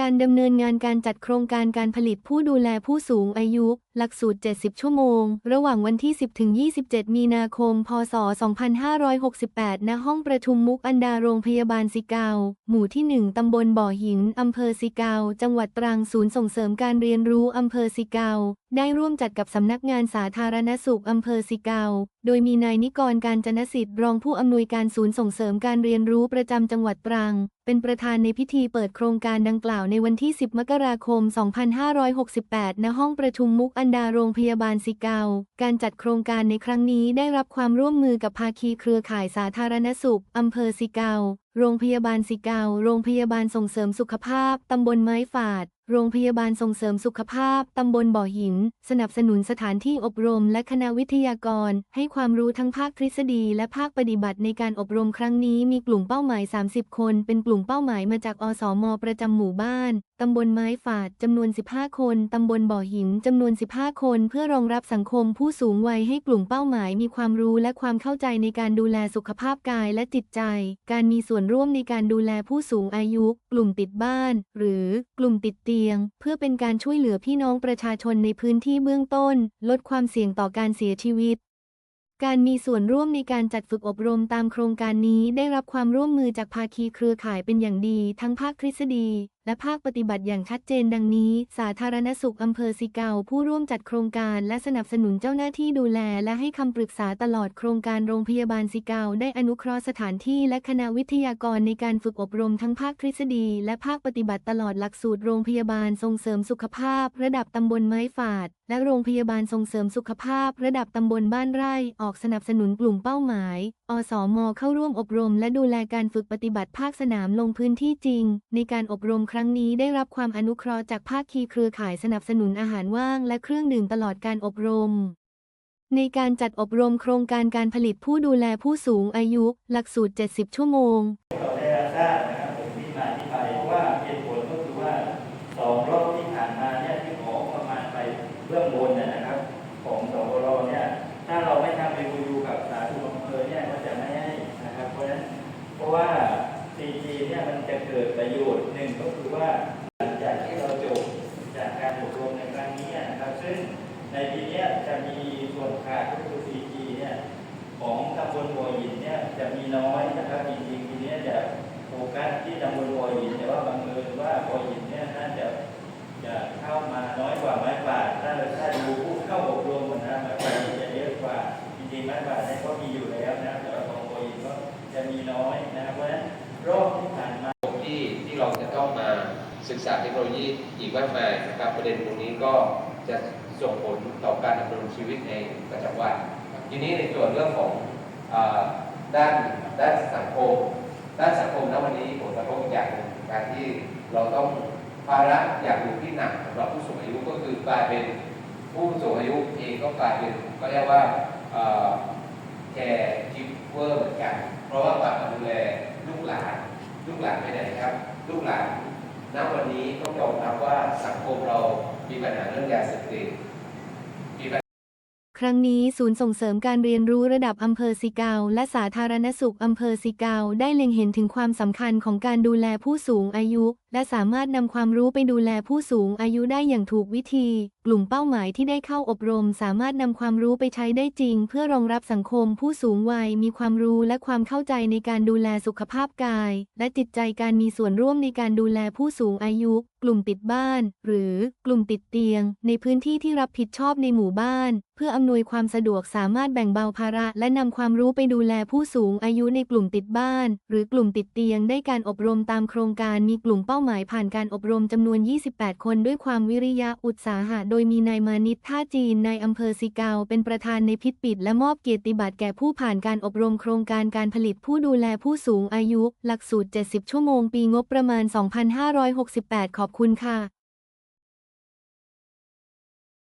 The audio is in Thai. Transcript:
การดำเนินงานการจัดโครงการการผลิตผู้ดูแลผู้สูงอายุ หลักสูตร 70 ชั่วโมง ระหว่างวันที่ 10 ถึง 27 มีนาคม พศ 2568 ณ ห้องประชุมมุกอันดาโรงพยาบาลสิเกา หมู่ที่ 1 ตำบลบ่อหิน อำเภอสิเกา จังหวัดตรัง ศูนย์ส่งเสริมการเรียนรู้ อำเภอสิเกาได้ร่วมจัดกับสำนักงานสาธารณสุขอำเภอสิเกา โดยมีนายนิกรการจนสิทธิ์รองผู้อำนวยการศูนย์ส่งเสริมการเรียนรู้ประจำจังหวัดตรัง เป็นประธานในพิธีเปิดโครงการดังกล่าวในวันที่ 10 มกราคม 2568 ณ ห้องประชุมมุกอันดาโรงพยาบาลสิเกา การจัดโครงการในครั้งนี้ได้รับความร่วมมือกับภาคีเครือข่ายสาธารณสุขอำเภอสิเกา โรงพยาบาลสิเกา โรงพยาบาลส่งเสริมสุขภาพ ตำบลไม้ฝาด โรงพยาบาลส่งเสริมสุขภาพ ตำบลบ่อหิน สนับสนุนสถานที่อบรมและคณะวิทยากร ให้ความรู้ทั้งภาคทฤษฎีและภาคปฏิบัติในการอบรมครั้งนี้มีกลุ่มเป้าหมาย 30 คน เป็นกลุ่มเป้าหมายมาจากอสมอประจำหมู่บ้าน ตำบลไม้ฝาดจำนวน 15 คน ตำบลบ่อหินจำนวน 15 คน เพื่อรองรับสังคมผู้สูงวัยให้กลุ่มเป้าหมาย มีความรู้และความเข้าใจในการดูแลสุขภาพกายและจิตใจ การมีส่วนร่วมในการดูแลผู้สูงอายุ กลุ่มติดบ้าน หรือกลุ่มติดเตียง เพื่อเป็นการช่วยเหลือพี่น้องประชาชนในพื้นที่เบื้องต้น ลดความเสี่ยงต่อการเสียชีวิตการมีส่วนร่วมในการจัดฝึกอบรมตามโครงการนี้ได้รับความร่วมมือจากภาคีเครือข่ายเป็นอย่างดี ทั้งภาคทฤษฎี และภาคปฏิบัติอย่างชัดเจนดังนี้ สาธารณสุขอำเภอสิเกาผู้ร่วมจัดโครงการและสนับสนุนเจ้าหน้าที่ดูแล และให้คำปรึกษาตลอดโครงการโรงพยาบาลสิเกาได้อนุเคราะห์สถานที่และคณะวิทยากรในการฝึกอบรมทั้งภาคทฤษฎี และภาคปฏิบัติตลอดหลักสูตรโรงพยาบาลส่งเสริมสุขภาพ ระดับตำบลไม้ฝาด และโรงพยาบาลส่งเสริมสุขภาพ ระดับตำบลบ้านไร่ออกสนับสนุนกลุ่มเป้าหมาย อสมอเข้าร่วมอบรม และดูแลการฝึกปฏิบัติภาคสนามลงพื้นที่จริง ในการอบรมครั้งนี้ได้รับความอนุเคราะห์จากภาคคีเครือข่ายสนับสนุนอาหารว่างและเครื่องดื่มตลอดการอบรม ในการจัดอบรมโครงการการผลิตผู้ดูแลผู้สูงอายุ หลักสูตร 70 ชั่วโมง จะเกิดประโยชน์หนึ่งก็คือว่าหลังจากที่เราจบจากการอบรมในครั้งนี้นะครับซึ่งในปีนี้จะมีส่วนขาดก็คือ 4G เนี่ยของตำบลบัวหินเนี่ยจะมีน้อยนะครับจริงๆปีนี้จะโฟกัส ศึกษาเทคโนโลยีอีกมากมายนะครับประเด็นตรงนี้ก็จะส่งผลต่อการดำรงชีวิตในประจำวันทีนี้ในส่วนเรื่องของอด้านด้านสังคม ด้านสังคมณวันนี้ผลกระทบอย่างหนึ่งการที่เราต้องภาระอย่างหนึ่งที่หนักสำหรับผู้สูงอายุก็คือกลายเป็นผู้สูงอายุเองก็กลายเป็นก็เรียกว่าแคร์กิฟเวอร์เหมือนกัน เพราะว่าการดูแลลูกหลานลูกหลานไปไหนครับ ลูกหลาน ณวันนี้ต้องยอมรับว่าสังคมเรามีปัญหาเรื่องยาเสพติด ครั้งนี้ศูนย์ส่งเสริมการเรียนรู้ระดับอำเภอสิเกาและสาธารณสุขอำเภอสิเกาได้เล็งเห็นถึงความสำคัญของการดูแลผู้สูงอายุ และสามารถนำความรู้ไปดูแลผู้สูงอายุได้อย่างถูกวิธี กลุ่มเป้าหมายที่ได้เข้าอบรม สามารถนำความรู้ไปใช้ได้จริง เพื่อรองรับสังคมผู้สูงวัยมีความรู้และความเข้าใจในการดูแลสุขภาพกาย และจิตใจการมีส่วนร่วมในการดูแลผู้สูงอายุ กลุ่มติดบ้าน หรือกลุ่มติดเตียง ในพื้นที่ที่รับผิดชอบในหมู่บ้าน เพื่ออำนวยความสะดวกสามารถแบ่งเบาภาระ และนำความรู้ไปดูแลผู้สูงอายุในกลุ่มติดบ้าน หรือกลุ่มติดเตียง ได้การอบรมตามโครงการมีกลุ่มเป้าหมายผ่านการอบรมจำนวน 28 คนด้วยความวิริยะอุตสาหะ โดยมีนายมานิตท่าจีนในอำเภอสิเกาเป็นประธานในพิษปิด และมอบเกียรติบัตรแก่ผู้ผ่านการอบรมโครงการการผลิตผู้ดูแลผู้สูงอายุ หลักสูตร 70 ชั่วโมง ปีงบประมาณ 2568 ขอบคุณค่ะ